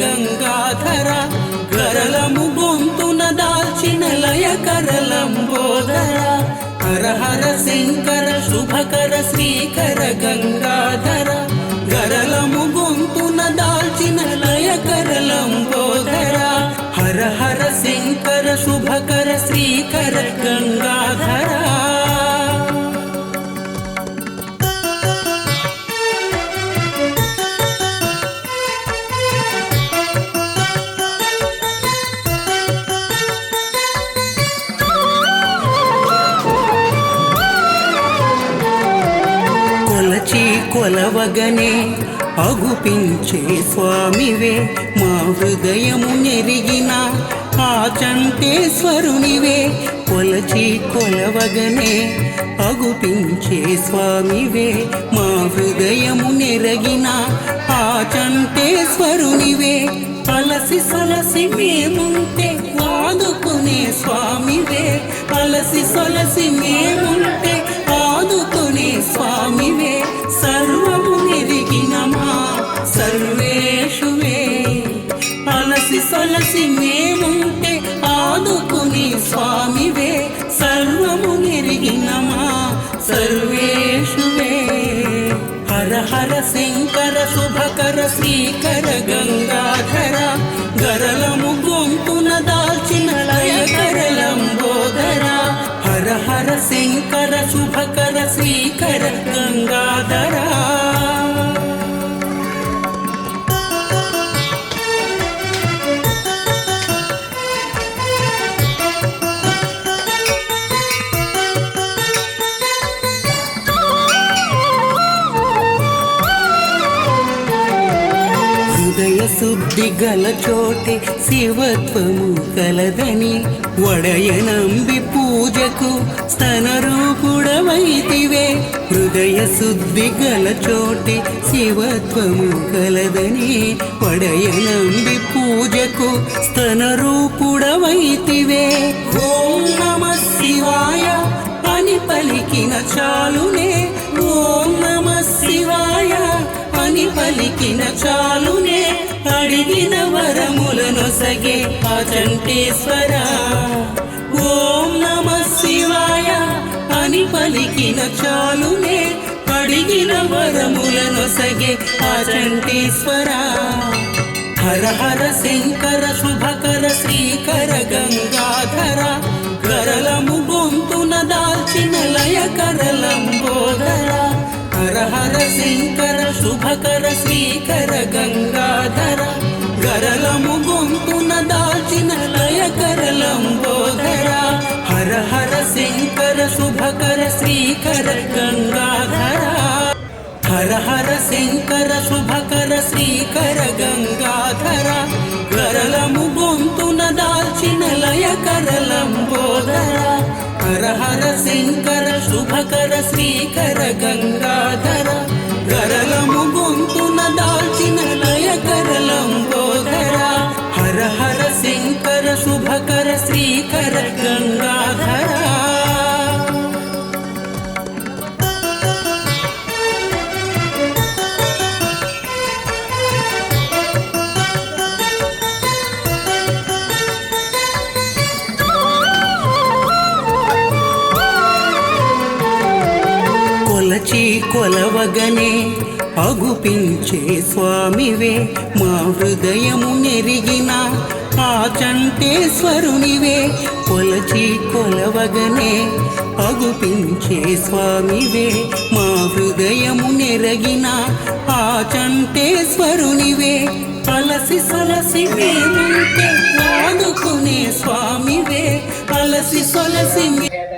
గంగాధర గరలము గొంతున దాల్చిన లయ కరలంబోధర. హర హర శంకర శుభకర శ్రీకర గంగాధర. గరలము గొంతున దాల్చిన లయ కరలంబోధర. హర హర కొలవగనే అగుపించే స్వామివే. మా హృదయము నెరిగిన ఆ చంటేశ్వరునివే. కొలచి కొలవగనే అగుపించే స్వామివే. మా హృదయము నెరగిన ఆ చంటేశ్వరునివే. అలసి సలసి మేముంటే ఆదుకునే స్వామివే. అలసి సొలసి మేముంటే ఆదుకునే స్వామివే సర్వము నిరిగినమా? సర్వేష్వే. హర హర శంకర శుభకర శ్రీకర గంగాధర గరలము గొంతున దాల్చిన లయకరలంబోధర హర హర శంకర శుభకర శ్రీకర గంగాధర. శుద్ధి గల చోటే శివత్వము కలదని వడయనంబి పూజకు స్తనరూపుడవైతివే. హృదయ శుద్ధి గల చోటే శివత్వము కలదని వడయనంబి పూజకు స్తనరూపుడవైతివే. ఓం నమ శివాయ అని పలికిన చాలునే. ఓం నమ శివాయ అని పలికిన చాలునే. అడిగిన వరములను సగే అచంటేశ్వర ఓం నమ శివాయ అని పలికిన చాలునే అడిగిన వరములను సగే అచంటేశ్వర హర హర శంకర శుభకర శ్రీకర గంగాధర. కరలము గొంతున దాల్చిన లయకర సహకర శ్రీకర గంగాధర గరలము గొంతున దాల్చిన లయకర లంబోదర హర హర శంకర శుభకర శ్రీకర గంగాధర హర హర శంకర శుభకర శ్రీకర గంగాధర గరలము గొంతున దాల్చిన లయకర లంబోదర హర హర శంకర శుభకర శ్రీకర గంగాధర కొలచి కొలవగనే అగుపించే స్వామివే. మా హృదయము నెరిగిన ఆ చంటేశ్వరునివే. కొలచి కొలవగనే అగుపించే స్వామివే. మా హృదయము నెరగిన ఆ చంటేశ్వరునివే. అలసి సొలసి మేముంటే ఆదుకునే స్వామివే. అలసి సొలసి మే-